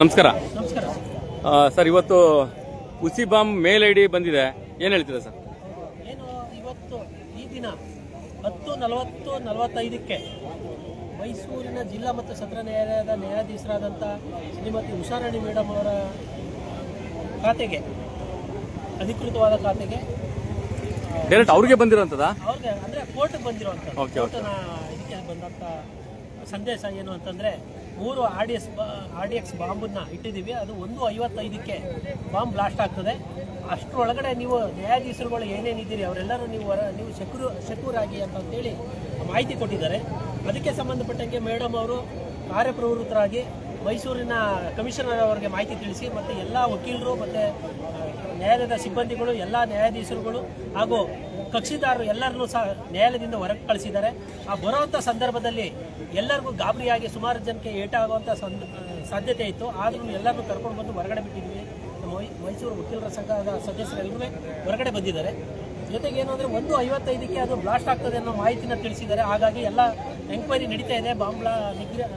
ನಮಸ್ಕಾರ. ನಮಸ್ಕಾರ. ಸರ್ ಇವತ್ತು ಹುಸಿ ಬಾಂಬ್ ಮೇಲ್ ಐ ಡಿ ಬಂದಿದೆ. ಏನ್ ಹೇಳ್ತೀರಾ ಸರ್? ಏನು ಇವತ್ತು ಈ ದಿನ ಹತ್ತು ನಲವತ್ತು ನಲವತ್ತೈದಕ್ಕೆ ಮೈಸೂರಿನ ಜಿಲ್ಲಾ ಮತ್ತು ಸತ್ರ ನ್ಯಾಯಾಲಯದ ನ್ಯಾಯಾಧೀಶರಾದಂಥ ಶ್ರೀಮತಿ ಉಷಾರಾಣಿ ಮೇಡಮ್ ಅವರ ಖಾತೆಗೆ ಅಧಿಕೃತವಾದ ಖಾತೆಗೆ ಡೈರೆಕ್ಟ್ ಅವ್ರಿಗೆ ಬಂದಿರೋಂಥದ್ದಾ ಅವ್ರಿಗೆ ಅಂದರೆ ಕೋರ್ಟ್ಗೆ Okay, okay. ಕೋರ್ಟ್ನ ಇದಕ್ಕೆ ಬಂದಂಥ ಸಂದೇಶ ಏನು ಅಂತಂದರೆ ಮೂರು R D S R D X ಬಾಂಬನ್ನ ಇಟ್ಟಿದ್ದೀವಿ. ಅದು ಒಂದು ಐವತ್ತೈದಕ್ಕೆ ಬಾಂಬ್ ಬ್ಲಾಸ್ಟ್ ಆಗ್ತದೆ. ಅಷ್ಟರೊಳಗಡೆ ನೀವು ನ್ಯಾಯಾಧೀಶರುಗಳು ಏನೇನಿದ್ದೀರಿ ಅವರೆಲ್ಲರೂ ನೀವು ಹೊರ ನೀವು ಶಕ್ರು ಶಕುರಾಗಿ ಅಂತಂತೇಳಿ ಮಾಹಿತಿ ಕೊಟ್ಟಿದ್ದಾರೆ. ಅದಕ್ಕೆ ಸಂಬಂಧಪಟ್ಟಂಗೆ ಮೇಡಮ್ ಅವರು ಕಾರ್ಯಪ್ರವೃತ್ತರಾಗಿ ಮೈಸೂರಿನ ಕಮಿಷನರ್ ಅವರಿಗೆ ಮಾಹಿತಿ ತಿಳಿಸಿ, ಮತ್ತು ಎಲ್ಲ ವಕೀಲರು, ಮತ್ತು ನ್ಯಾಯಾಲಯದ ಸಿಬ್ಬಂದಿಗಳು, ಎಲ್ಲ ನ್ಯಾಯಾಧೀಶರುಗಳು ಹಾಗೂ ಕಕ್ಷಿದಾರರು ಎಲ್ಲರನ್ನೂ ಸಹ ನ್ಯಾಯಾಲಯದಿಂದ ಹೊರಗೆ ಕಳಿಸಿದ್ದಾರೆ. ಆ ಬರುವಂಥ ಸಂದರ್ಭದಲ್ಲಿ ಎಲ್ಲರಿಗೂ ಗಾಬರಿಯಾಗಿ ಸುಮಾರು ಜನಕ್ಕೆ ಏಟಾಗುವಂಥ ಸಂದ ಸಾಧ್ಯತೆ ಇತ್ತು. ಆದರೂ ಎಲ್ಲರನ್ನೂ ಕರ್ಕೊಂಡು ಬಂದು ಹೊರಗಡೆ ಬಿಟ್ಟಿದ್ವಿ. ಮೈಸೂರು ವಕೀಲರ ಸಂಘದ ಸದಸ್ಯರೆಲ್ಲರೂ ಹೊರಗಡೆ ಬಂದಿದ್ದಾರೆ. ಜೊತೆಗೆ ಏನು ಅಂದರೆ ಒಂದು ಐವತ್ತೈದಕ್ಕೆ ಅದು ಬ್ಲಾಸ್ಟ್ ಆಗ್ತದೆ ಅನ್ನೋ ಮಾಹಿತಿನ ತಿಳಿಸಿದ್ದಾರೆ. ಹಾಗಾಗಿ ಎಲ್ಲ ಎಂಕ್ವೈರಿ ನಡೀತಾ ಇದೆ. ಬಾಂಬ್ಲಾ ನಿಗ್ರಹ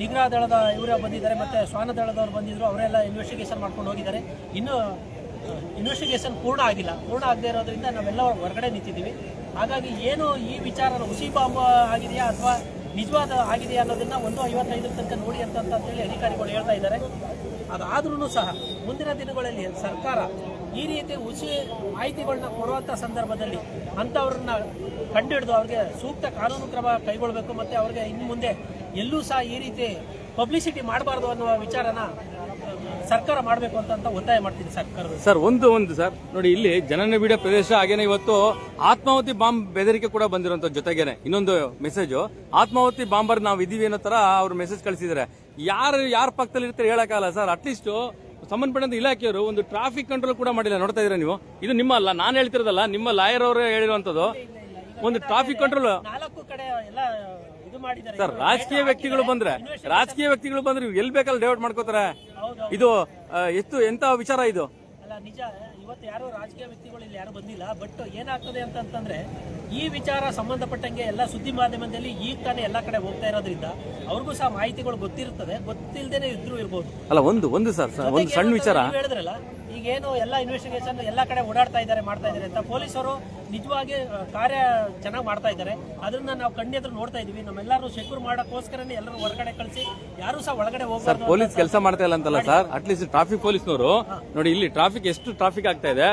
ನಿಗ್ರಹ ದಳದ ಇವರ ಬಂದಿದ್ದಾರೆ. ಮತ್ತು ಶ್ವಾನ ದಳದವರು ಬಂದಿದ್ದರು ಅವರೆಲ್ಲ ಇನ್ವೆಸ್ಟಿಗೇಷನ್ ಮಾಡ್ಕೊಂಡು ಹೋಗಿದ್ದಾರೆ. ಇನ್ನು ಇನ್ವೆಸ್ಟಿಗೇಷನ್ ಪೂರ್ಣ ಆಗಿಲ್ಲ. ಪೂರ್ಣ ಆಗದೆ ಇರೋದ್ರಿಂದ ನಾವೆಲ್ಲ ಹೊರಗಡೆ ನಿಂತಿದ್ದೀವಿ. ಹಾಗಾಗಿ ಏನು ಈ ವಿಚಾರ ಹುಸಿ ಬಾಂಬ್ ಆಗಿದೆಯಾ ಅಥವಾ ನಿಜವಾದ ಆಗಿದೆಯಾ ಅನ್ನೋದನ್ನ ಒಂದು ಐವತ್ತೈದರ ತನಕ ನೋಡಿ ಅಂತ ಅಂತೇಳಿ ಅಧಿಕಾರಿಗಳು ಹೇಳ್ತಾ ಇದ್ದಾರೆ. ಅದಾದ್ರೂ ಸಹ ಮುಂದಿನ ದಿನಗಳಲ್ಲಿ ಸರ್ಕಾರ ಈ ರೀತಿ ಹುಸಿ ಮಾಹಿತಿಗಳನ್ನ ಕೊಡುವಂಥ ಸಂದರ್ಭದಲ್ಲಿ ಅಂಥವ್ರನ್ನ ಕಂಡುಹಿಡಿದು ಅವ್ರಿಗೆ ಸೂಕ್ತ ಕಾನೂನು ಕ್ರಮ ಕೈಗೊಳ್ಳಬೇಕು ಮತ್ತು ಅವ್ರಿಗೆ ಇನ್ನು ಮುಂದೆ ಎಲ್ಲೂ ಸಹ ಈ ರೀತಿ ಪಬ್ಲಿಸಿಟಿ ಮಾಡಬಾರ್ದು ಅನ್ನುವ ವಿಚಾರನ ಸರ್ಕಾರ ಮಾಡಬೇಕು ಅಂತ ಅಂತ ಒತ್ತಾಯ ಮಾಡ್ತೀನಿ ಸರ್ಕಾರ ಸರ್ ಒಂದು ಒಂದು ಸರ್. ನೋಡಿ ಇಲ್ಲಿ ಜನನಿಬಿಡ ಪ್ರದೇಶ ಹಾಗೇನೆ ಇವತ್ತು ಆತ್ಮಾವತಿ ಬಾಂಬ್ ಬೆದರಿಕೆ ಕೂಡ ಬಂದಿರೋಂಥ ಜೊತೆಗೇನೆ. ಇನ್ನೊಂದು ಮೆಸೇಜ್ ಆತ್ಮಾವತಿ ಬಾಂಬರ್ ನಾವು ಇದೀವಿ ಅನ್ನೋ ತರ ಅವ್ರು ಮೆಸೇಜ್ ಕಳಿಸಿದ್ದಾರೆ ಯಾರು ಯಾರ ಪಕ್ಕದಲ್ಲಿ ಇರ್ತಾರೆ ಹೇಳಕ್ಕಾಗಲ್ಲ ಸರ್. ಅಟ್ಲೀಸ್ಟ್ ಸಂಬಂಧಪಟ್ಟಂತ ಇಲಾಖೆಯವರು ಒಂದು ಟ್ರಾಫಿಕ್ ಕಂಟ್ರೋಲ್ ಕೂಡ ಮಾಡಿಲ್ಲ. ನೋಡ್ತಾ ಇದ್ದೀರಾ ನೀವು? ಇದು ನಿಮ್ಮ ಅಲ್ಲ ನಾನು ಹೇಳ್ತಿರೋದಲ್ಲ ನಿಮ್ಮ ಲಾಯರ್ ಅವರು ಹೇಳಿರುವಂತದ್ದು ಒಂದು ಟ್ರಾಫಿಕ್ ಕಂಟ್ರೋಲ್ ನಾಲ್ಕು ಕಡೆ ಎಲ್ಲ ಸರ್ ರಾಜಕೀಯ ವ್ಯಕ್ತಿಗಳು ಬಂದ್ರೆ ರಾಜಕೀಯ ವ್ಯಕ್ತಿಗಳು ಬಂದ್ರೆ ಇವ್ ಎಲ್ಲಿ ಬೇಕಲ್ಲಿ ಡೈವರ್ಟ್ ಮಾಡ್ಕೋತಾರೆ. ಇದು ಎಷ್ಟು ಎಂತ ವಿಚಾರ ಇದು? ಅಲ್ಲ ನಿಜ ಇವತ್ತು ಯಾರು ರಾಜಕೀಯ ವ್ಯಕ್ತಿಗಳು ಇಲ್ಲಿ ಯಾರು ಬಂದಿಲ್ಲ ಬಟ್ ಏನಾಗ್ತದೆ ಅಂತಂತಂದ್ರೆ ಈ ವಿಚಾರ ಸಂಬಂಧಪಟ್ಟಂಗೆ ಎಲ್ಲ ಸುದ್ದಿ ಮಾಧ್ಯಮದಲ್ಲಿ ಈಗ ತಾನೇ ಎಲ್ಲ ಕಡೆ ಹೋಗ್ತಾ ಇರೋದ್ರಿಂದ ಅವ್ರಿಗೂ ಸಹ ಮಾಹಿತಿಗಳು ಗೊತ್ತಿರ್ತದೆ ಗೊತ್ತಿಲ್ಲದೇನೆ ಇದ್ರೂ ಇರ್ಬೋದು. ಅಲ್ಲ ಒಂದು ಒಂದು ಸರ್ ಒಂದು ಸಣ್ಣ ವಿಚಾರ. ಹೇಳಿದ್ರಲ್ಲ ಈಗೇನು ಎಲ್ಲ ಇನ್ವೆಸ್ಟಿಗೇಷನ್ ಎಲ್ಲ ಕಡೆ ಓಡಾಡ್ತಾ ಇದ್ದಾರೆ ಮಾಡ್ತಾ ಇದ್ದಾರೆ ಅಂತ ಪೊಲೀಸರು ನಿಜವಾಗಿ ಕಾರ್ಯ ಚೆನ್ನಾಗಿ ಮಾಡ್ತಾ ಇದ್ದಾರೆ. ಅದನ್ನ ನಾವು ಕಣ್ಣೆದ್ರು ನೋಡ್ತಾ ಇದೀವಿ. ನಮ್ಮೆಲ್ಲರೂ ಸೆಕ್ಯೂರ್ ಮಾಡೋಕ್ಕೋಸ್ಕರನೇ ಎಲ್ಲರೂ ಹೊರಗಡೆ ಕಳಿಸಿ ಯಾರು ಸಹ ಒಳಗಡೆ ಸರ್ ಪೊಲೀಸ್ ಕೆಲಸ ಮಾಡ್ತಾ ಇಲ್ಲ ಅಂತಲ್ಲ ಸರ್? ಅಟ್ಲೀಸ್ಟ್ ಟ್ರಾಫಿಕ್ ಪೊಲೀಸ್ನವರು. ನೋಡಿ ಇಲ್ಲಿ ಟ್ರಾಫಿಕ್ ಎಷ್ಟು ಟ್ರಾಫಿಕ್ ಆಗ್ತಾ ಇದೆ?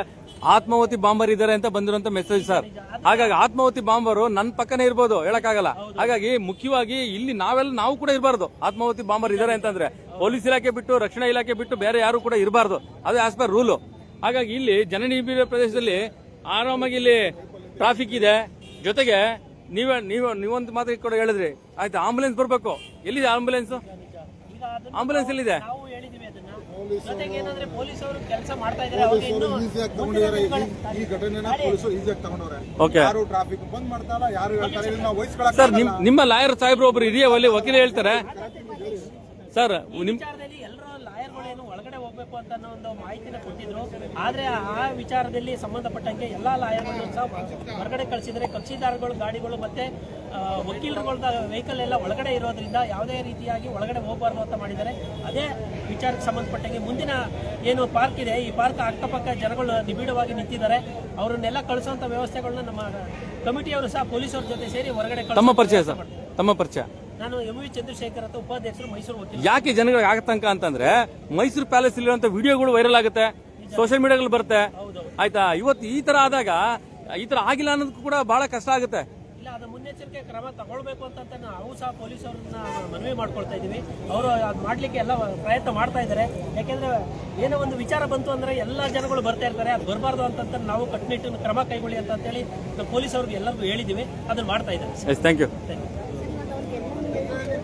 ಆತ್ಮಾವತಿ ಬಾಂಬರ್ ಇದ್ದಾರೆ ಅಂತ ಬಂದಿರುವಂತ ಮೆಸೇಜ್ ಸರ್ ಹಾಗಾಗಿ ಆತ್ಮಾವತಿ ಬಾಂಬರು ನನ್ನ ಪಕ್ಕನೇ ಇರ್ಬೋದು ಹೇಳಕ್ಕಾಗಲ್ಲ. ಹಾಗಾಗಿ ಮುಖ್ಯವಾಗಿ ಇಲ್ಲಿ ನಾವೆಲ್ಲ ನಾವು ಕೂಡ ಇರಬಾರ್ದು. ಆತ್ಮಾವತಿ ಬಾಂಬರ್ ಇದ್ದಾರೆ ಅಂತಂದ್ರೆ ಪೊಲೀಸ್ ಇಲಾಖೆ ಬಿಟ್ಟು ರಕ್ಷಣಾ ಇಲಾಖೆ ಬಿಟ್ಟು ಬೇರೆ ಯಾರು ಕೂಡ ಇರಬಾರ್ದು. ಅದೇ ಆಸ್ ಪರ್ ರೂಲು ಹಾಗಾಗಿ ಇಲ್ಲಿ ಜನನಿಬಿಡ ಪ್ರದೇಶದಲ್ಲಿ ಆರಾಮಾಗಿ ಇಲ್ಲಿ ಟ್ರಾಫಿಕ್ ಇದೆ. ಜೊತೆಗೆ ನೀವೇ ನೀವು ನೀವೊಂದು ಮಾತ್ರ ಕೂಡ ಹೇಳಿದ್ರಿ. ಆಯ್ತು ಆಂಬುಲೆನ್ಸ್ ಬರ್ಬೇಕು. ಎಲ್ಲಿದೆ ಆಂಬುಲೆನ್ಸ್ ಆಂಬುಲೆನ್ಸ್ ಎಲ್ಲಿದೆ? ಜೊತೆಗೆ ಏನಂದ್ರೆ ಪೊಲೀಸ್ ಅವರು ಕೆಲಸ ಮಾಡ್ತಾ ಇದ್ದಾರೆ ಅವ್ರಿಗೆ ಇನ್ನೂ ಈಸಿಯಾಗಿ ತಗೊಂಡಿದ್ದಾರೆ ಈ- ಘಟನೆನ ಪೊಲೀಸರು ಈಸಿಯಾಗಿ ತಗೊಂಡವ್ರೆ. ಓಕೆ ಯಾರು ಟ್ರಾಫಿಕ್ ಬಂದ್ ಯಾರು ಹೇಳ್ತಾರೆ ಇದನ್ನ ನಾವು ವಹಿಸ್ಕೊಳಕ್ ಸರ್ ನಿಮ್ ನಿಮ್ಮ ಲಾಯರ್ ಸಾಹೇಬ್ರು ಒಬ್ರು ಹಿರಿಯ ಒಲೆ ವಕೀಲ ಹೇಳ್ತಾರೆ? ಸರ್ ನಿಮ್ ವಿಚಾರದಲ್ಲಿ ಎಲ್ಲರೂ ಲಾಯರ್ಗಳೇನು ಒಳಗಡೆ ಹೋಗ್ಬೇಕು ಅಂತ ಅನ್ನೋ ಒಂದು ಮಾಹಿತಿನ ಕೊಟ್ಟಿದ್ರು. ಆದ್ರೆ ಆ ವಿಚಾರದಲ್ಲಿ ಸಂಬಂಧಪಟ್ಟಂಗೆ ಎಲ್ಲಾ ಲಾಯರ್ಗಳನ್ನು ಸಹ ಹೊರಗಡೆ ಕಳಿಸಿದ್ರೆ ಕಕ್ಷಿದಾರಗಳು ಗಾಡಿಗಳು ಮತ್ತೆ ವಕೀಲರುಗಳ ವೆಹಿಕಲ್ ಎಲ್ಲ ಒಳಗಡೆ ಇರೋದ್ರಿಂದ ಯಾವುದೇ ರೀತಿಯಾಗಿ ಒಳಗಡೆ ಹೋಗಬಾರ್ದು ಅಂತ ಮಾಡಿದ್ದಾರೆ. ಅದೇ ವಿಚಾರಕ್ಕೆ ಸಂಬಂಧಪಟ್ಟಂಗೆ ಮುಂದಿನ ಏನು ಪಾರ್ಕ್ ಇದೆ ಈ ಪಾರ್ಕ್ ಅಕ್ಕಪಕ್ಕ ಜನಗಳು ನಿಬಿಡವಾಗಿ ನಿಂತಿದ್ದಾರೆ. ಅವರನ್ನೆಲ್ಲ ಕಳಿಸುವಂತ ವ್ಯವಸ್ಥೆಗಳನ್ನ ನಮ್ಮ ಕಮಿಟಿಯವರು ಸಹ ಪೊಲೀಸರ ಜೊತೆ ಸೇರಿ ಹೊರಗಡೆ ತಮ್ಮ ಪರಿಚಯ ಸರ್. ತಮ್ಮ ಪರಿಚಯ. ನಾನು ಎಂ ವಿ ಚಂದ್ರಶೇಖರ್ ಅಂತ ಉಪಾಧ್ಯಕ್ಷರು ಮೈಸೂರು ವಕೀಲ ಯಾಕೆ ಜನಗಳಿಗೆ ಆಗತಂಕ ಅಂತಂದ್ರೆ ಮೈಸೂರು ಪ್ಯಾಲೇಸ್ ಇರುವಂತ ವಿಡಿಯೋಗಳು ವೈರಲ್ ಆಗುತ್ತೆ ಸೋಷಿಯಲ್ ಮೀಡಿಯಾಗಳು ಬರುತ್ತೆ. ಆಯ್ತಾ? ಇವತ್ತು ಈ ತರ ಆದಾಗ ಈ ತರ ಆಗಿಲ್ಲ ಅನ್ನೋದಕ್ಕೂ ಕೂಡ ಬಹಳ ಕಷ್ಟ ಆಗುತ್ತೆ. ಇಲ್ಲ ಅದು ಮುನ್ನೆಚ್ಚರಿಕೆ ಕ್ರಮ ತಗೊಳ್ಬೇಕು ಅಂತ ನಾವು ಸಹ ಅವ್ರನ್ನ ಮನವಿ ಮಾಡ್ಕೊಳ್ತಾ ಇದೀವಿ ಅವರು ಅದು ಮಾಡ್ಲಿಕ್ಕೆ ಎಲ್ಲ ಪ್ರಯತ್ನ ಮಾಡ್ತಾ ಇದ್ದಾರೆ. ಯಾಕೆಂದ್ರೆ ಏನೋ ಒಂದು ವಿಚಾರ ಬಂತು ಅಂದ್ರೆ ಎಲ್ಲ ಜನಗಳು ಬರ್ತಾ ಇರ್ತಾರೆ. ಅದು ಬರಬಾರ್ದು ಅಂತ ನಾವು ಕಟ್ಟುನಿಟ್ಟಿನ ಕ್ರಮ ಕೈಗೊಳ್ಳಿ ಅಂತ ಹೇಳಿ ಪೊಲೀಸ್ ಅವ್ರಿಗೆ ಎಲ್ಲರಿಗೂ ಹೇಳಿದೀವಿ ಅದನ್ನ ಮಾಡ್ತಾ ಇದ್ದಾರೆ. ಥ್ಯಾಂಕ್ ಯು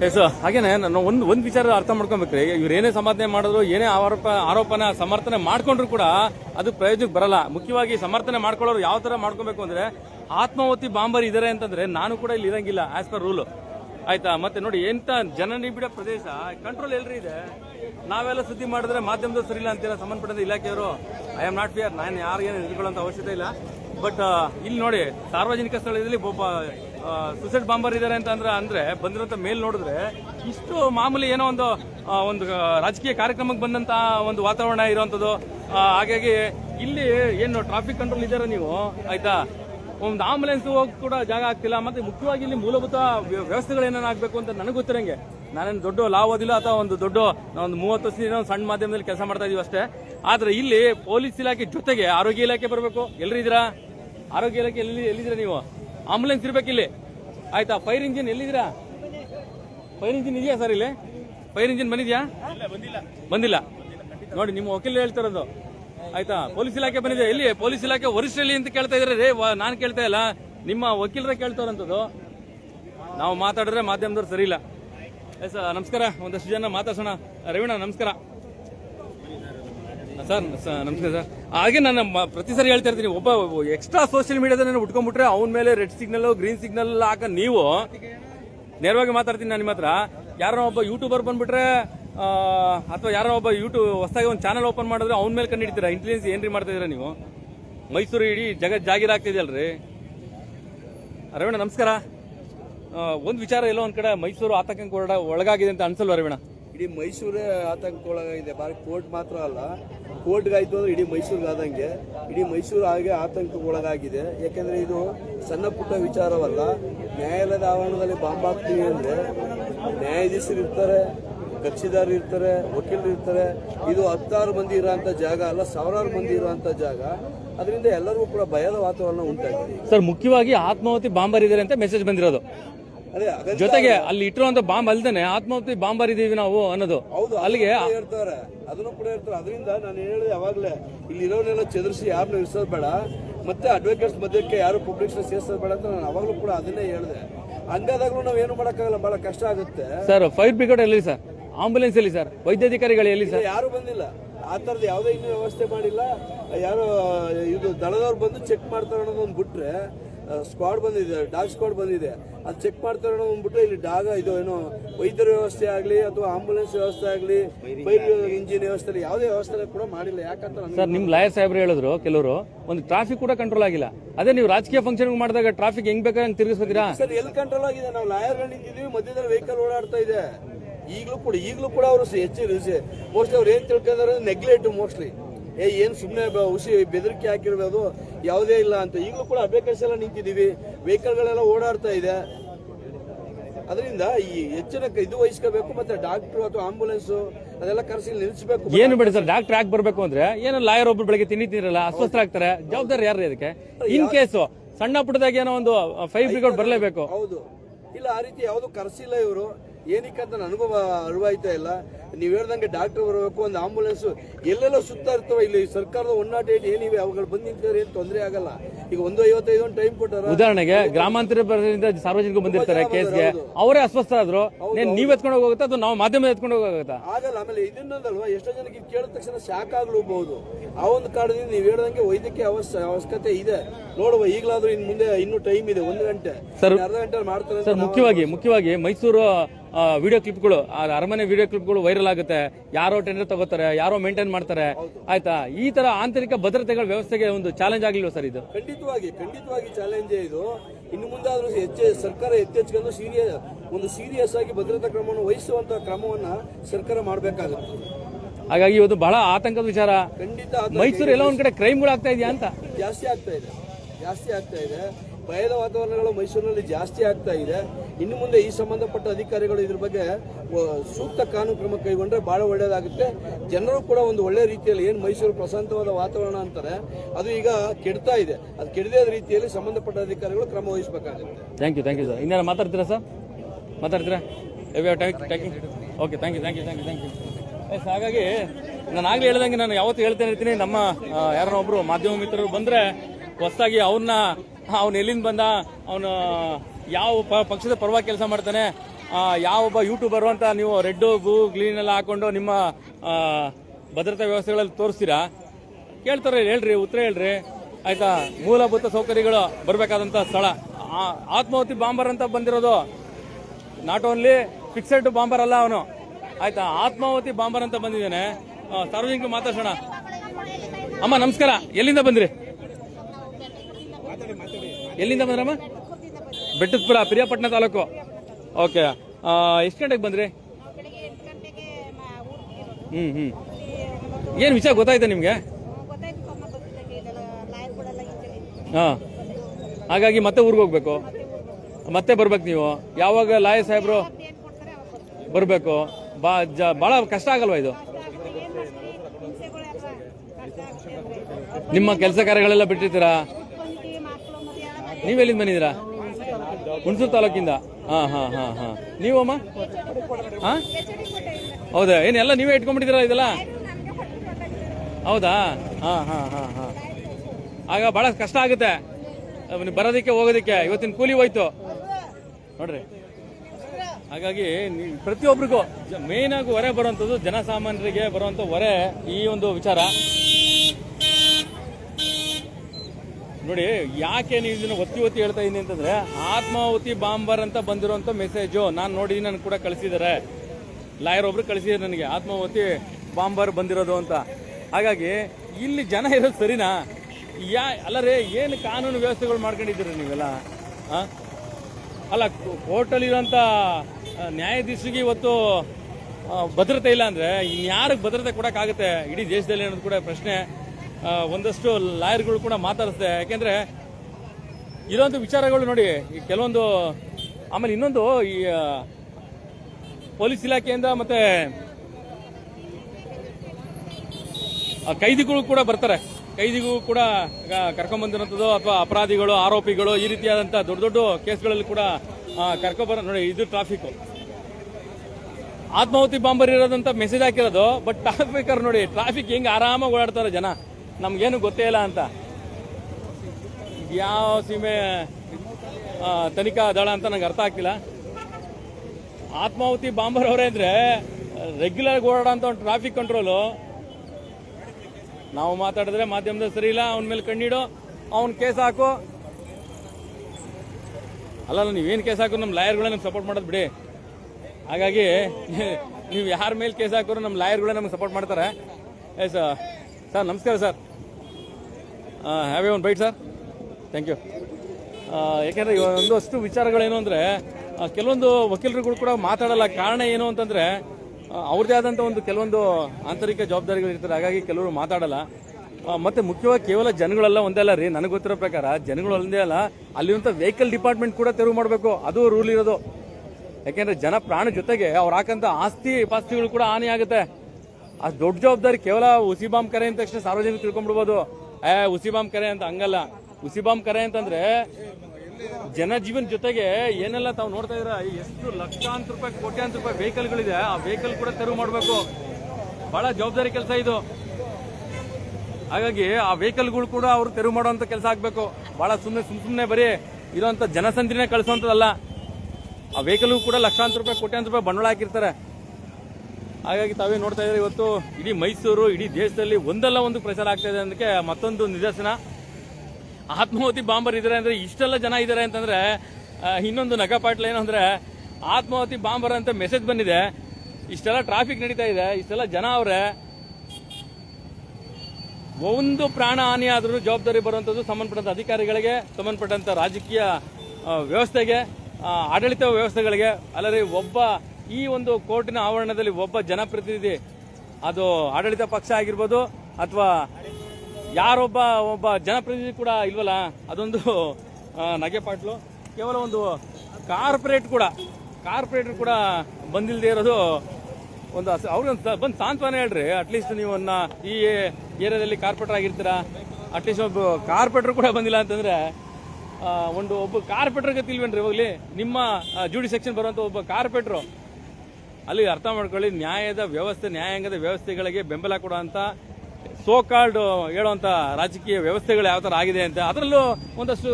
ಎಸ್ ಹಾಗೇನೆ, ನಾನು ಒಂದು ಒಂದು ವಿಚಾರ ಅರ್ಥ ಮಾಡ್ಕೊಬೇಕ್ರಿ. ಇವ್ರು ಏನೇ ಸಮರ್ಥನೆ ಮಾಡಿದ್ರು, ಏನೇ ಆರೋಪ ಆರೋಪನ ಸಮರ್ಥನೆ ಮಾಡ್ಕೊಂಡ್ರು ಕೂಡ ಅದು ಪ್ರಯೋಜನಕ್ಕೆ ಬರಲ್ಲ. ಮುಖ್ಯವಾಗಿ ಸಮರ್ಥನೆ ಮಾಡ್ಕೊಳ್ಳೋರು ಯಾವ ತರ ಮಾಡ್ಕೊಬೇಕು ಅಂದ್ರೆ, ಆತ್ಮಾವತಿ ಬಾಂಬರ್ ಇದಾರೆ ಅಂತಂದ್ರೆ ನಾನು ಕೂಡ ಇಲ್ಲಿ ಇರಂಗಿಲ್ಲ ಆಸ್ ಪರ್ ರೂಲ್ ಆಯ್ತಾ? ಮತ್ತೆ ನೋಡಿ, ಎಂತ ಜನನಿಬಿಡ ಪ್ರದೇಶ ಕಂಟ್ರೋಲ್ ಎಲ್ರಿ ಇದೆ. ನಾವೆಲ್ಲ ಸುದ್ದಿ ಮಾಡಿದ್ರೆ ಮಾಧ್ಯಮದ ಸರಿ ಇಲ್ಲ ಅಂತೀರಾ ಸಂಬಂಧಪಟ್ಟ ಇಲಾಖೆಯವರು ಐ ಆಮ್ ನಾಟ್ ಫಿಯರ್ ನಾನು ಯಾರಿಗೇನು ಎದುರ್ಕೊಳ್ಳೋಂಥ ಅವಶ್ಯಕತೆ ಇಲ್ಲ. ಬಟ್ ಇಲ್ಲಿ ನೋಡಿ, ಸಾರ್ವಜನಿಕ ಸ್ಥಳದಲ್ಲಿ ಒಬ್ಬ ಸುಸೈಡ್ ಬಾಂಬರ್ ಇದ್ದಾರೆ ಅಂತ ಅಂದ್ರೆ ಅಂದ್ರೆ ಬಂದಿರೋಂಥ ಮೇಲ್ ನೋಡಿದ್ರೆ ಇಷ್ಟು ಮಾಮೂಲಿ ಏನೋ ಒಂದು ಒಂದು ರಾಜಕೀಯ ಕಾರ್ಯಕ್ರಮಕ್ಕೆ ಬಂದಂತ ಒಂದು ವಾತಾವರಣ ಇರುವಂತದ್ದು ಹಾಗಾಗಿ ಇಲ್ಲಿ ಏನು ಟ್ರಾಫಿಕ್ ಕಂಟ್ರೋಲ್ ಇದ್ದಾರೆ ನೀವು? ಆಯ್ತಾ? ಒಂದು ಆಂಬುಲೆನ್ಸ್ ಹೋಗಿ ಕೂಡ ಜಾಗ ಆಗ್ತಿಲ್ಲ. ಮತ್ತೆ ಮುಖ್ಯವಾಗಿ ಇಲ್ಲಿ ಮೂಲಭೂತ ವ್ಯ- ವ್ಯವಸ್ಥೆಗಳು ಏನೇನು ಆಗ್ಬೇಕು ಅಂತ ನನಗೆ ಗೊತ್ತಿರಂಗೆ. ನಾನೇನು ದೊಡ್ಡ ಲಾಭ ಓದಿಲ್ಲ, ಅಥವಾ ಒಂದು ದೊಡ್ಡ ಒಂದು ಮೂವತ್ತು ವರ್ಷದಿಂದ ಒಂದು ಸಣ್ಣ ಮಾಧ್ಯಮದಲ್ಲಿ ಕೆಲಸ ಮಾಡ್ತಾ ಇದೀವಿ ಅಷ್ಟೇ. ಆದ್ರೆ ಇಲ್ಲಿ ಪೊಲೀಸ್ ಇಲಾಖೆ ಜೊತೆಗೆ ಆರೋಗ್ಯ ಇಲಾಖೆ ಬರಬೇಕು. ಎಲ್ಲಿದ್ದೀರಾ ಆರೋಗ್ಯ ಇಲಾಖೆ ಎಲ್ಲಿ, ಎಲ್ಲಿದ್ದೀರಾ ನೀವು? ಆಂಬುಲೆನ್ಸ್ ಇರ್ಬೇಕು ಇಲ್ಲಿ ಆಯ್ತಾ ಫೈರ್ ಇಂಜಿನ್ ಎಲ್ಲಿದ್ದೀರಾ? ಫೈರ್ ಇಂಜಿನ್ ಇದೆಯಾ ಸರ್ ಇಲ್ಲಿ? ಫೈರ್ ಇಂಜಿನ್ ಬಂದಿದ್ಯಾ? ಬಂದಿಲ್ಲ. ನೋಡಿ ನಿಮ್ಮ ವಕೀಲ ಹೇಳ್ತಿರೋದು. ಆಯ್ತಾ ಪೊಲೀಸ್ ಇಲಾಖೆ ಬಂದಿದೆ. ಇಲ್ಲಿ ಪೊಲೀಸ್ ಇಲಾಖೆ ವರಿಷ್ಠರಲ್ಲಿ ಅಂತ ಕೇಳ್ತಾ ಇದ್ರೆ ರೇ ನಾನು ಕೇಳ್ತಾ ಇಲ್ಲ. ನಿಮ್ಮ ವಕೀಲರೇ ಕೇಳ್ತಾರಂತದ್ದು. ನಾವು ಮಾತಾಡಿದ್ರೆ ಮಾಧ್ಯಮದವ್ರು ಸರಿ ಇಲ್ಲ. ಎಸ್ ನಮಸ್ಕಾರ. ಒಂದಷ್ಟು ಜನ ಮಾತಾಡ್ಸೋಣ. ರವೀಣ ನಮಸ್ಕಾರ. ಸರ್ ನಮಸ್ಕಾರ ಸರ್. ಹಾಗೆ ನನ್ನ ಪ್ರತಿ ಸರಿ ಹೇಳ್ತಾ ಇರ್ತೀನಿ, ಒಬ್ಬ ಎಕ್ಸ್ಟ್ರಾ ಸೋಷಿಯಲ್ ಮೀಡಿಯಾದ ಉಟ್ಕೊಂಡ್ಬಿಟ್ರೆ ಅವನ ಮೇಲೆ ರೆಡ್ ಸಿಗ್ನಲ್ ಗ್ರೀನ್ ಸಿಗ್ನಲ್ ಹಾಕ ನೀವು. ನೇರವಾಗಿ ಮಾತಾಡ್ತೀನಿ ನಾನು ನಿಮ್ಮ ಹತ್ರ ಯಾರೋ ಒಬ್ಬ ಯೂಟ್ಯೂಬರ್ ಬಂದ್ಬಿಟ್ರೆ ಅಥವಾ ಯಾರೋ ಒಬ್ಬ ಯೂಟ್ಯೂಬ್ ಹೊಸದಾಗಿ ಒಂದು ಚಾನಲ್ ಓಪನ್ ಮಾಡಿದ್ರೆ ಅವ್ನ ಮೇಲೆ ಕಂಡಿಡ್ತೀರಾ ಇಂಟೆಲಿಜೆನ್ಸ್ ಏನ್ರಿ ಮಾಡ್ತಾ ಇದೀರಾ ನೀವು? ಮೈಸೂರು ಇಡೀ ಜಗತ್ ರೀ ರವೀಣ ನಮಸ್ಕಾರ. ಒಂದು ವಿಚಾರ ಎಲ್ಲೋ ಒಂದು ಕಡೆ ಮೈಸೂರು ಆತಂಕಕ್ಕೆ ಕೂಡ ಒಳಗಾಗಿದೆ ಅಂತ ಅನ್ಸಲ್ವಾ ರವೀಣ ಇಡೀ ಮೈಸೂರೇ ಆತಂಕಕ್ಕೊಳಗಾಗಿದೆ. ಬಾರಿ ಕೋರ್ಟ್ ಮಾತ್ರ ಅಲ್ಲ. ಕೋರ್ಟ್ಗಾಯ್ತು ಅಂದರೆ ಇಡೀ ಮೈಸೂರಿಗೆ ಆದಂಗೆ. ಇಡೀ ಮೈಸೂರು ಹಾಗೆ ಆತಂಕಕ್ಕೊಳಗಾಗಿದೆ. ಯಾಕೆಂದ್ರೆ ಇದು ಸಣ್ಣ ಪುಟ್ಟ ವಿಚಾರವಲ್ಲ. ನ್ಯಾಯಾಲಯದ ಆವರಣದಲ್ಲಿ ಬಾಂಬ್ ಹಾಕ್ತೀವಿ ಅಂದ್ರೆ ನ್ಯಾಯಾಧೀಶರು ಇರ್ತಾರೆ, ಕಕ್ಷಿದಾರರು ಇರ್ತಾರೆ, ವಕೀಲರು ಇರ್ತಾರೆ. ಇದು ಹತ್ತಾರು ಮಂದಿ ಇರೋಂಥ ಜಾಗ ಅಲ್ಲ, ಸಾವಿರಾರು ಮಂದಿ ಇರೋಂಥ ಜಾಗ. ಅದರಿಂದ ಎಲ್ಲರಿಗೂ ಕೂಡ ಭಯದ ವಾತಾವರಣ ಉಂಟಾಗಿದೆ. ಸರ್, ಮುಖ್ಯವಾಗಿ ಆತ್ಮಾಹುತಿ ಬಾಂಬರ್ ಇದ್ದಾರೆ ಅಂತ ಮೆಸೇಜ್ ಬಂದಿರೋದು. ಜೊತೆಗೆ ಅಲ್ಲಿ? ಇಟ್ಟಿರುವಂತ ಬಾಂಬ್ ಅಲ್ದೇನೆ ಆತ್ಮಹತ್ಯೆ ಬಾಂಬ್ ಬರಿದೀವಿ ನಾವು ಅನ್ನೋದು. ಹೌದು ಅಲ್ಲಿಗೆ ಹೇಳ್ತಾರೆ. ಅದನ್ನು ಕೂಡ ಹೇಳ್ತಾರೆ. ಅದರಿಂದ ನಾನು ಹೇಳಿದೆ ಯಾವಾಗಲೇ ಇಲ್ಲಿ ಇರೋನೆಲ್ಲ ಚದುರಿಸಿ ಯಾರನ್ನ ಇರಿಸೋದು ಬೇಡ. ಮತ್ತೆ ಅಡ್ವೊಕೇಟ್ಸ್ ಮಧ್ಯಕ್ಕೆ ಯಾರು ಪಬ್ಲಿಕ್ಸ್ ಸೇರಿಸೋದು ಬೇಡ ಅಂತ ನಾನು ಅವಾಗಲೂ ಕೂಡ ಅದನ್ನೇ ಹೇಳಿದೆ. ಹಂಗಾದಾಗ್ಲೂ ನಾವು ಏನು ಮಾಡೋಕ್ಕಾಗಲ್ಲ ಬಹಳ ಕಷ್ಟ ಆಗುತ್ತೆ. ಸರ್ ಫೈರ್ ಬ್ರಿಗೇಡ್ ಎಲ್ಲಿ ಸರ್? ಆಂಬುಲೆನ್ಸ್ ಎಲ್ಲಿ ಸರ್? ವೈದ್ಯಾಧಿಕಾರಿಗಳು ಎಲ್ಲಿ ಸರ್? ಯಾರು ಬಂದಿಲ್ಲ. ಆ ಥರದ್ದು ಯಾವುದೇ ಇನ್ನೂ ವ್ಯವಸ್ಥೆ ಮಾಡಿಲ್ಲ. ಯಾರು ಇದು ದಳದವ್ರು ಬಂದು ಚೆಕ್ ಮಾಡ್ತಾರೆ ಅನ್ನೋದು ಒಂದು ಬಿಟ್ರೆ ಸ್ಕ್ವಾಡ್ ಬಂದಿದೆ ಡಾಗ್ ಸ್ಕ್ವಾಡ್ ಬಂದಿದೆ. ಅದು ಚೆಕ್ ಮಾಡ್ತಾರೆ ಅಂದ್ಬಿಟ್ಟು ಇಲ್ಲಿ ಡಾಗ ಇದು ಏನೋ ವೈದ್ಯರ ವ್ಯವಸ್ಥೆ ಆಗಲಿ ಅಥವಾ ಆಂಬುಲೆನ್ಸ್ ವ್ಯವಸ್ಥೆ ಆಗಲಿ ಇಂಜಿನ್ ವ್ಯವಸ್ಥೆ ಯಾವುದೇ ವ್ಯವಸ್ಥೆ ಕೂಡ ಮಾಡಿಲ್ಲ. ಯಾಕಂತ ಸರ್ ನಿಮ್ಮ ಲಾಯರ್ ಸಾಹೇಬ್ರು ಹೇಳಿದ್ರು ಕೆಲವರು ಒಂದು ಟ್ರಾಫಿಕ್ ಕೂಡ ಕಂಟ್ರೋಲ್ ಆಗಿಲ್ಲ. ಅದೇ ನೀವು ರಾಜಕೀಯ ಫಂಕ್ಷನ್ ಮಾಡಿದಾಗ ಟ್ರಾಫಿಕ್ ಹೆಂಗ್ ಬೇಕಾದ್ರೆ ಹಂಗೆ ತಿರುಗಿಸ್ಬೇಕಿರಾ? ಸರ್ ಎಲ್ಲಿ ಕಂಟ್ರೋಲ್ ಆಗಿದೆ? ನಾವು ಲಾಯರ್ಗಳು ನಿಂತಿದ್ದೀವಿ ಮಧ್ಯದಲ್ಲಿ ವೆಹಿಕಲ್ ಓಡಾಡ್ತಾ ಇದೆ. ಈಗಲೂ ಕೂಡ ಈಗಲೂ ಕೂಡ ಅವರು ಹೆಚ್ಚು ಮೋಸ್ಟ್ಲಿ ಅವ್ರು ಏನ್ ತಿಳ್ಕೊಂಡ್ರೆ ನೆಗ್ಲೆಕ್ಟ್ ಮೋಸ್ಟ್ಲಿ ಏ ಏನು ಸುಮ್ಮನೆ ಹುಸಿ ಬೆದರಿಕೆ ಹಾಕಿರ್ಬೋದು ಯಾವುದೇ ಇಲ್ಲ ಅಂತ. ಈಗಲೂ ಕೂಡ ಅಬೇಕರ್ಸ್ ಎಲ್ಲ ನಿಂತಿದ್ದೀವಿ. ವೆಹಿಕಲ್ಗಳೆಲ್ಲ ಓಡಾಡ್ತಾ ಇದೆ. ಅದರಿಂದ ಈ ಹೆಚ್ಚಿನ ಇದು ವಹಿಸ್ಕೋಬೇಕು ಮತ್ತೆ ಡಾಕ್ಟರ್ ಅಥವಾ ಆಂಬುಲೆನ್ಸ್ ಅದೆಲ್ಲ ಕರೆಸಿ ನಿಲ್ಸಬೇಕು ನಿಲ್ಲಿಸಬೇಕು. ಏನು ಬಿಡಿ ಸರ್ ಡಾಕ್ಟರ್ ಯಾಕೆ ಬರಬೇಕು ಅಂದ್ರೆ ಏನೋ ಲಾಯರ್ ಒಬ್ರು ಬೆಳಗ್ಗೆ ಅಸ್ವಸ್ಥ ಅಸ್ವಸ್ಥರಾಗ್ತಾರೆ ಜವಾಬ್ದಾರಿ ಯಾರು ಇದಕ್ಕೆ ಇನ್ ಕೇಸು ಸಣ್ಣ ಪುಟ್ಟದಾಗ ಏನೋ ಒಂದು ಫೈವ್ ಬ್ರಿಗೇಡ್ ಬರಲೇಬೇಕು. ಹೌದು. ಇಲ್ಲ ಆ ರೀತಿ ಯಾವುದು ಕರೆಸಿಲ್ಲ ಇವರು. ಏನಕ್ಕೆ ಅಂತ ನನಗೂ ಅರಿವಾಯ್ತಾ ಇಲ್ಲ. ನೀವು ಹೇಳ್ದಂಗೆ ಡಾಕ್ಟರ್ ಬರಬೇಕು ಒಂದು ಆಂಬುಲೆನ್ಸ್ ಎಲ್ಲೆಲ್ಲ ಸುತ್ತಾ ಇರ್ತವೆ. ಇಲ್ಲಿ ಸರ್ಕಾರದ ಒನ್ ನಾಟ್ ಏಟ್ ಏನಿವೆ ಅವುಗಳು ಬಂದು ನಿಂತಿದ್ರೆ ಏನು ತೊಂದರೆ ಆಗಲ್ಲ. ಈಗ ಒಂದು ಐವತ್ತೈದು ಒಂದು ಟೈಮ್ ಕೊಟ್ಟಾರ. ಉದಾಹರಣೆಗೆ ಗ್ರಾಮಾಂತರ ಪ್ರದೇಶದಿಂದ ಸಾರ್ವಜನಿಕರು ಬಂದಿರ್ತಾರೆ ಕೇಸ್ಗೆ. ಅವರೇ ಅಸ್ವಸ್ಥ ಆದ್ರು ನೀವ್ ಎತ್ಕೊಂಡು ಹೋಗುತ್ತಾ ಅಥವಾ ನಾವು ಮಾಧ್ಯಮ ಎತ್ಕೊಂಡು ಹೋಗುತ್ತಾ ಆಗಲ್ಲ ಆಮೇಲೆ ಇದನ್ನದಲ್ವಾ ಎಷ್ಟೋ ಜನಕ್ಕೆ ಕೇಳಿದ ತಕ್ಷಣ ಶಾಕ್ ಆಗ್ಲೂಬಹುದು ಆ ಒಂದು ಕಾರಣದಿಂದ ನೀವು ಹೇಳ್ದಂಗೆ ವೈದ್ಯಕೀಯ ಅವಶ್ಯ ಅವಶ್ಯಕತೆ ಇದೆ. ನೋಡುವ ಈಗಲಾದ್ರೂ ಇನ್ ಮುಂದೆ ಇನ್ನು ಟೈಮ್ ಇದೆ ಒಂದು ಗಂಟೆ. ಸರ್- ಅರ್ಧ ಗಂಟೆ ಮಾಡ್ತಾರೆ ಸರ್ ಮುಖ್ಯವಾಗಿ ಮುಖ್ಯವಾಗಿ ಮೈಸೂರು ವಿಡಿಯೋ ಕ್ಲಿಪ್ಗಳು ಆ ಅರಮನೆ ವಿಡಿಯೋ ಕ್ಲಿಪ್ಗಳು ವೈರಲ್ ಆಗುತ್ತೆ ಯಾರೋ ಟೆಂಡರ್ ತಗೋತಾರೆ ಯಾರೋ ಮೇಂಟೈನ್ ಮಾಡ್ತಾರೆ. ಆಯ್ತಾ? ಈ ತರ ಆಂತರಿಕ ಭದ್ರತೆಗಳ ವ್ಯವಸ್ಥೆಗೆ ಒಂದು ಚಾಲೆಂಜ್ ಆಗಿಲ್ವ ಸರ್ ಇದು? ಖಂಡಿತವಾಗಿ ಖಂಡಿತವಾಗಿ ಚಾಲೆಂಜೇ ಇದು. ಇನ್ನು ಮುಂದಾದ್ರೂ ಹೆಚ್ಚೆ ಸರ್ಕಾರ ಎತ್ತೆಚ್ಕೊಂಡು ಸೀರಿಯಸ್ ಒಂದು ಸೀರಿಯಸ್ ಆಗಿ ಭದ್ರತಾ ಕ್ರಮವನ್ನು ವಹಿಸುವಂತ ಕ್ರಮವನ್ನ ಸರ್ಕಾರ ಮಾಡಬೇಕಾಗುತ್ತೆ. ಹಾಗಾಗಿ ಇವತ್ತು ಬಹಳ ಆತಂಕದ ವಿಚಾರ. ಖಂಡಿತ ಮೈಸೂರು ಎಲ್ಲ ಒಂದ್ ಕಡೆ ಕ್ರೈಮ್ಗಳು ಆಗ್ತಾ ಇದೆಯಾ ಅಂತ? ಜಾಸ್ತಿ ಆಗ್ತಾ ಇದೆ. ಜಾಸ್ತಿ ಆಗ್ತಾ ಇದೆ. ಭಯದ ವಾತಾವರಣಗಳು ಮೈಸೂರಿನಲ್ಲಿ ಜಾಸ್ತಿ ಆಗ್ತಾ ಇದೆ. ಇನ್ನು ಮುಂದೆ ಈ ಸಂಬಂಧಪಟ್ಟ ಅಧಿಕಾರಿಗಳು ಇದ್ರ ಬಗ್ಗೆ ಸೂಕ್ತ ಕಾನೂನು ಕ್ರಮ ಕೈಗೊಂಡ್ರೆ ಬಹಳ ಒಳ್ಳೆಯದಾಗುತ್ತೆ ಜನರು ಕೂಡ ಒಂದು ಒಳ್ಳೆ ರೀತಿಯಲ್ಲಿ ಏನು ಮೈಸೂರು ಪ್ರಶಾಂತವಾದ ವಾತಾವರಣ ಅಂತಾರೆ, ಅದು ಈಗ ಕೆಡ್ತಾ ಇದೆ. ಅದು ಕೆಡದೇ ರೀತಿಯಲ್ಲಿ ಸಂಬಂಧಪಟ್ಟ ಅಧಿಕಾರಿಗಳು ಕ್ರಮ ವಹಿಸಬೇಕಾಗುತ್ತೆ. Thank you thank you sir ಇನ್ನೇನು ಮಾತಾಡ್ತೀರಾ ಸರ್ ಮಾತಾಡ್ತೀರಾ? Okay thank you thank you thank you thank you yes ಹಾಗಾಗಿ ನಾನು ಆಗಲೇ ಹೇಳ್ದಂಗೆ ನಾನು ಯಾವತ್ತೂ ಹೇಳ್ತೇನೆ ಇರ್ತೀನಿ, ನಮ್ಮ ಯಾರೋ ಒಬ್ಬರು ಒಬ್ರು ಮಾಧ್ಯಮ ಮಿತ್ರರು ಬಂದ್ರೆ ಹೊಸದಾಗಿ ಅವನ್ನ ಅವ್ನು ಎಲ್ಲಿಂದ ಬಂದ? ಅವನು ಯಾವ ಪಕ್ಷದ ಪರವಾಗಿ ಕೆಲಸ ಮಾಡ್ತಾನೆ? ಯಾವ ಒಬ್ಬ ಯೂಟ್ಯೂಬರು ಅಂತ ನೀವು ರೆಡ್ ಗೂ ಗ್ಲೀನ್ ಎಲ್ಲ ಹಾಕೊಂಡು ನಿಮ್ಮ ಭದ್ರತಾ ವ್ಯವಸ್ಥೆಗಳಲ್ಲಿ ತೋರಿಸ್ತೀರಾ? ಕೇಳ್ತಾರೆ, ಹೇಳ್ರಿ, ಉತ್ತರ ಹೇಳ್ರಿ. ಆಯ್ತಾ? ಮೂಲಭೂತ ಸೌಕರ್ಯಗಳು ಬರಬೇಕಾದಂತ ಸ್ಥಳ. ಆತ್ಮಾಹುತಿ ಬಾಂಬರ್ ಅಂತ ಬಂದಿರೋದು. ನಾಟ್ ಓನ್ಲಿ ಫಿಕ್ಸೆಡ್ ಬಾಂಬರ್ ಅಲ್ಲ ಅವನು. ಆಯ್ತಾ? ಆತ್ಮಾವತಿ ಬಾಂಬರ್ ಅಂತ ಬಂದಿದ್ದೇನೆ. ಸಾರ್ವಜನಿಕ ಮಾತಾಡ್ಸೋಣ. ಅಮ್ಮ, ನಮಸ್ಕಾರ. ಎಲ್ಲಿಂದ ಬಂದ್ರಿ? ಎಲ್ಲಿಂದ ಬಂದ್ರಮ್ಮ? ಬೆಟ್ಟದಪುರ ಪಿರಿಯಾಪಟ್ಟಣ ತಾಲೂಕು. ಓಕೆ. ಎಷ್ಟು ಗಂಟೆಗೆ ಬಂದ್ರಿ? ಹ್ಞೂ ಹ್ಞೂ. ಹ್ಮ್. ಇಲ್ಲಿ ಏನು ವಿಷಯ ಗೊತ್ತಾಯ್ತಾ ನಿಮ್ಗೆ? ಹಾಂ. ಹಾಗಾಗಿ ಮತ್ತೆ ಊರಿಗೆ ಹೋಗ್ಬೇಕು. ಮತ್ತೆ ಬರ್ಬೇಕು ನೀವು. ಯಾವಾಗ ಲಾಯ ಸಾಹೇಬ್ರು ಬರಬೇಕು. ಬಾ, ಜ ಭಾಳ ಕಷ್ಟ ಆಗಲ್ವಾ ಇದು? ನಿಮ್ಮ ಕೆಲಸ ಕಾರ್ಯಗಳೆಲ್ಲ ಬಿಟ್ಟಿರ್ತೀರಾ? ನೀವೆಲ್ಲಿಂದ ಬಂದಿದ್ದೀರಾ? ಹುಣಸೂರು ತಾಲೂಕಿಂದ? ಹಾ ಹಾ ಹಾ ಹಾ. ನೀವಮ್ಮ ಹಾ? ಹೌದಾ? ಏನೆಲ್ಲ ನೀವೇ ಇಟ್ಕೊಂಡ್ಬಿಟ್ಟಿದ್ದೀರಾ ಇದೆಲ್ಲ? ಹೌದಾ? ಹಾ ಹಾ ಹಾ ಹಾ. ಆಗ ಬಹಳ ಕಷ್ಟ ಆಗುತ್ತೆ. ಬರೋದಿಕ್ಕೆ, ಹೋಗೋದಕ್ಕೆ. ಇವತ್ತಿನ ಕೂಲಿ ಹೋಯ್ತು. ನೋಡ್ರಿ. ಹಾಗಾಗಿ ಪ್ರತಿಯೊಬ್ಬರಿಗೂ ಮೇನ್ ಆಗಿ ಹೊರೆ ಬರುವಂಥದ್ದು ಜನಸಾಮಾನ್ಯರಿಗೆ ಬರುವಂತ ಹೊರೆ ಈ ಒಂದು ವಿಚಾರ. ನೋಡಿ, ಯಾಕೆ ನೀವು ಇದನ್ನ ಒತ್ತಿ ಒತ್ತಿ ಹೇಳ್ತಾ ಇದ್ದೀನಿ ಅಂತಂದ್ರೆ ಆತ್ಮಾವತಿ ಬಾಂಬರ್ ಅಂತ ಬಂದಿರುವಂತ ಮೆಸೇಜು ನಾನು ನೋಡಿ ನನ್ಗೆ ಕೂಡ ಕಳಿಸಿದ್ದಾರೆ ಲಾಯರ್ ಒಬ್ರು ಕಳಿಸಿದ್ದಾರೆ ನನಗೆ ಆತ್ಮಾವತಿ ಬಾಂಬರ್ ಬಂದಿರೋದು ಅಂತ. ಹಾಗಾಗಿ, ಇಲ್ಲಿ ಜನ ಇರೋದು ಸರಿನಾ? ಯಾ, ಅಲ್ಲ ರೇ, ಏನು ಕಾನೂನು ವ್ಯವಸ್ಥೆಗಳು ಮಾಡ್ಕೊಂಡಿದ್ದೀರಿ ನೀವೆಲ್ಲ? ಹಾಂ ಅಲ್ಲ ಕೋರ್ಟಲ್ಲಿರೋಂಥ ನ್ಯಾಯಾಧೀಶಿಗೆ ಇವತ್ತು ಭದ್ರತೆ ಇಲ್ಲ ಅಂದರೆ ಇನ್ಯಾರಿಗೆ ಭದ್ರತೆ ಕೊಡೋಕ್ಕಾಗುತ್ತೆ? ಇಡೀ ದೇಶದಲ್ಲಿ ಅನ್ನೋದು ಕೂಡ ಪ್ರಶ್ನೆ. ಒಂದಷ್ಟು ಲಾಯರ್ಗಳು ಕೂಡ ಮಾತಾಡಿಸ್ದೆ. ಯಾಕೆಂದ್ರೆ ಇರೋಂಥ ವಿಚಾರಗಳು ನೋಡಿ ಕೆಲವೊಂದು, ಆಮೇಲೆ ಇನ್ನೊಂದು ಈ ಪೊಲೀಸ್ ಇಲಾಖೆಯಿಂದ ಮತ್ತೆ ಕೈದಿಗಳು ಕೂಡ ಬರ್ತಾರೆ. ಕೈದಿಗೂ ಕೂಡ ಕರ್ಕೊಂಡ್ಬಂದಿರೋಂಥದ್ದು ಅಥವಾ ಅಪರಾಧಿಗಳು, ಆರೋಪಿಗಳು ಈ ರೀತಿಯಾದಂಥ ದೊಡ್ಡ ದೊಡ್ಡ ಕೇಸ್ಗಳಲ್ಲಿ ಕೂಡ ಕರ್ಕೊಂಬರ, ನೋಡಿ, ಇದು ಟ್ರಾಫಿಕ್ ಆತ್ಮಾಹುತಿ ಬಾಂಬರ್ ಇರೋದಂತ ಮೆಸೇಜ್ ಹಾಕಿರೋದು ಬಟ್ ಟ್ರಾಫಿಕ್ ನೋಡಿ, ಟ್ರಾಫಿಕ್ ಹೆಂಗ್ ಆರಾಮಾಗಿ ಓಡಾಡ್ತಾರೆ ಜನ. ನಮ್ಗೇನು ಗೊತ್ತೇ ಇಲ್ಲ ಅಂತ. ಯಾವ ಸೀಮೆ ತನಿಖಾ ದಳ ಅಂತ ನಂಗೆ ಅರ್ಥ ಆಗ್ತಿಲ್ಲ. ಆತ್ಮಾಹುತಿ ಬಾಂಬರ್ ಅವರೇ ಅಂದ್ರೆ ರೆಗ್ಯುಲರ್ ಓಡಾಡೋ ಒಂದು ಟ್ರಾಫಿಕ್ ಕಂಟ್ರೋಲು ನಾವು ಮಾತಾಡಿದ್ರೆ ಮಾಧ್ಯಮದಲ್ಲಿ ಸರಿ ಇಲ್ಲ, ಅವನ ಮೇಲೆ ಕಣ್ಣಿಡು, ಅವನ ಕೇಸ್ ಹಾಕು. ಅಲ್ಲ ನೀವೇನು ಕೇಸ್ ಹಾಕೋ ನಮ್ಮ ಲಾಯರ್ಗಳೇ ನಮ್ಗೆ ಸಪೋರ್ಟ್ ಮಾಡೋದು ಬಿಡಿ. ಹಾಗಾಗಿ, ನೀವು ಯಾರ ಮೇಲೆ ಕೇಸ್ ಹಾಕೋರು ನಮ್ಮ ಲಾಯರ್ಗಳೇ ನಮ್ಗೆ ಸಪೋರ್ಟ್ ಮಾಡ್ತಾರೆ. ಏ ಸರ್, ನಮಸ್ಕಾರ sir. Have one byte sir thank you ಯಾಕೆಂದರೆ ಒಂದಷ್ಟು ವಿಚಾರಗಳೇನು ಅಂದರೆ ಕೆಲವೊಂದು ವಕೀಲರುಗಳು ಕೂಡ ಮಾತಾಡಲ್ಲ ಕಾರಣ ಏನು ಅಂತಂದರೆ ಅವ್ರದೇ ಅವ್ರದ್ದೇ ಆದಂಥ ಒಂದು ಕೆಲವೊಂದು ಆಂತರಿಕ ಜವಾಬ್ದಾರಿಗಳು ಹಾಗಾಗಿ ಕೆಲವರು ಮಾತಾಡಲ್ಲ. ಮತ್ತು ಮತ್ತೆ ಮುಖ್ಯವಾಗಿ ಕೇವಲ ಜನಗಳೆಲ್ಲ, ಒಂದೇ ಅಲ್ಲ ರೀ. ನನಗೆ ಗೊತ್ತಿರೋ ಪ್ರಕಾರ ಜನಗಳು ಒಂದೇ ಅಲ್ಲ. ಅಲ್ಲಿರುವಂಥ ವೆಹಿಕಲ್ ಡಿಪಾರ್ಟ್ಮೆಂಟ್ ಕೂಡ ತೆರವು ಮಾಡಬೇಕು. ಅದು ರೂಲ್ ಇರೋದು. ಯಾಕೆಂದರೆ ಜನ ಪ್ರಾಣ ಜೊತೆಗೆ ಅವ್ರು ಹಾಕಂಥ ಆಸ್ತಿ ಪಾಸ್ತಿಗಳು ಕೂಡ ಹಾನಿ ಆಗುತ್ತೆ ಆ ದೊಡ್ಡ ಜವಾಬ್ದಾರಿ ಕೇವಲ ಹುಸಿ ಕರೆ ಅಂದ ತಕ್ಷಣ ಸಾರ್ವಜನಿಕ ತಿಳ್ಕೊಂಡ್ಬಿಡ್ಬೋದು. ಏ ಹುಸಿ ಕರೆ ಅಂತ ಹಂಗಲ್ಲ. ಹುಸಿ ಕರೆ ಅಂತಂದ್ರೆ ಜನ ಜೀವನ ಜೊತೆಗೆ ಏನೆಲ್ಲ ತಾವು ನೋಡ್ತಾ ಇದ್ರ ಎಷ್ಟು ಲಕ್ಷಾಂತರ ರೂಪಾಯಿ, ಕೋಟ್ಯಾಂತರ ರೂಪಾಯಿ ವೆಹಿಕಲ್ಗಳಿದೆ. ಆ ವೆಹಿಕಲ್ ಕೂಡ ತೆರವು ಮಾಡಬೇಕು. ಬಹಳ ಜವಾಬ್ದಾರಿ ಕೆಲಸ ಇದು. ಹಾಗಾಗಿ ಆ ವೆಹಿಕಲ್ಗಳು ಕೂಡ ಅವರು ತೆರವು ಮಾಡುವಂತ ಕೆಲಸ ಆಗ್ಬೇಕು. ಬಹಳ ಸುಮ್ಮನೆ ಸುಮ್ ಸುಮ್ಮನೆ ಬರೀ ಇರುವಂತ ಜನಸಂದ್ರಿನೇ ಕಳಿಸುವಂತದಲ್ಲ ಆ ವೆಹಿಕಲ್ ಕೂಡ ಲಕ್ಷಾಂತರ ರೂಪಾಯಿ, ಕೋಟ್ಯಾಂತರ ರೂಪಾಯಿ ಬಂಡವಾಳ ಹಾಕಿರ್ತಾರೆ. ಹಾಗಾಗಿ ತಾವೇ ನೋಡ್ತಾ ಇದ್ರೆ ಇವತ್ತು ಇಡೀ ಮೈಸೂರು, ಇಡೀ ದೇಶದಲ್ಲಿ ಒಂದಲ್ಲ ಒಂದು ಪ್ರಚಾರ ಆಗ್ತಾ ಇದೆ ಅದಕ್ಕೆ ಮತ್ತೊಂದು ನಿದರ್ಶನ. ಆತ್ಮಾಹುತಿ ಬಾಂಬರ್ ಇದ್ದಾರೆ ಅಂದ್ರೆ ಇಷ್ಟೆಲ್ಲ ಜನ ಇದ್ದಾರೆ ಅಂತಂದ್ರೆ ಇನ್ನೊಂದು ನಗಪಾಟ್ಲ ಏನು ಅಂದ್ರೆ ಆತ್ಮಾಹುತಿ ಬಾಂಬರ್ ಅಂತ ಮೆಸೇಜ್ ಬಂದಿದೆ. ಇಷ್ಟೆಲ್ಲ ಟ್ರಾಫಿಕ್ ನಡೀತಾ ಇದೆ, ಇಷ್ಟೆಲ್ಲ ಜನ ಅವರೇ. ಒಂದು ಪ್ರಾಣ ಹಾನಿ ಆದರೂ ಜವಾಬ್ದಾರಿ ಬರುವಂಥದ್ದು ಸಂಬಂಧಪಟ್ಟಂತ ಅಧಿಕಾರಿಗಳಿಗೆ, ಸಂಬಂಧಪಟ್ಟಂತ ರಾಜಕೀಯ ವ್ಯವಸ್ಥೆಗೆ ಆಡಳಿತ ವ್ಯವಸ್ಥೆಗಳಿಗೆ. ಅಲ್ಲದೆ ಒಬ್ಬ ಈ ಒಂದು ಕೋರ್ಟಿನ ಆವರಣದಲ್ಲಿ ಒಬ್ಬ ಜನಪ್ರತಿನಿಧಿ, ಅದು ಆಡಳಿತ ಪಕ್ಷ ಆಗಿರ್ಬೋದು ಅಥವಾ ಯಾರೊಬ್ಬ ಒಬ್ಬ ಜನಪ್ರತಿನಿಧಿ ಕೂಡ ಇಲ್ವಲ್ಲ, ಅದೊಂದು ನಗೆ ನಗೆಪಾಟ್ಲು ಕೇವಲ ಒಂದು ಕಾರ್ಪೊರೇಟ್ ಕೂಡ ಕಾರ್ಪೊರೇಟರ್ ಕೂಡ ಬಂದಿಲ್ಲದೆ ಇರೋದು ಒಂದು ಅವ್ರಿಗೆ ಬಂದು ಸಾಂತ್ವನ ಹೇಳ್ರಿ. ಅಟ್ಲೀಸ್ಟ್ ನೀವು ಈ ಏರಿಯಾದಲ್ಲಿ ಕಾರ್ಪೊರೇಟರ್ ಆಗಿರ್ತೀರಾ. ಅಟ್ಲೀಸ್ಟ್ ಒಬ್ಬ ಕಾರ್ಪೊರೇಟರ್ ಕೂಡ ಬಂದಿಲ್ಲ ಅಂತಂದ್ರೆ ಒಂದು ಒಬ್ಬ ಕಾರ್ಪೊರೇಟರ್ ಗತಿಲ್ವೇನ್ರಿ ಹೋಗ್ಲಿ? ನಿಮ್ಮ ಜೂಡಿ ಸೆಕ್ಷನ್ ಬರುವಂತ ಒಬ್ಬ ಕಾರ್ಪೊರೇಟರ್ ಅಲ್ಲಿ ಅರ್ಥ ಮಾಡ್ಕೊಳ್ಳಿ, ನ್ಯಾಯದ ವ್ಯವಸ್ಥೆ, ನ್ಯಾಯಾಂಗದ ವ್ಯವಸ್ಥೆಗಳಿಗೆ ಬೆಂಬಲ ಕೊಡುವಂತ ಸೋ ಕಾಲ್ಡ್ ಹೇಳುವಂತ ರಾಜಕೀಯ ವ್ಯವಸ್ಥೆಗಳು ಯಾವ ಥರ ಆಗಿದೆ ಅಂತ. ಅದರಲ್ಲೂ ಒಂದಷ್ಟು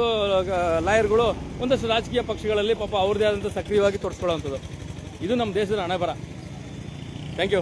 ಲಾಯರ್ಗಳು, ಒಂದಷ್ಟು ರಾಜಕೀಯ ಪಕ್ಷಗಳಲ್ಲಿ ಪಾಪ ಅವ್ರದೇ ಆದಂತ ಸಕ್ರಿಯವಾಗಿ ತೊಡಸ್ಕೊಳ್ಳುವಂಥದ್ದು. ಇದು ನಮ್ಮ ದೇಶದ ಹಣೆ ಬರ ಥ್ಯಾಂಕ್ ಯು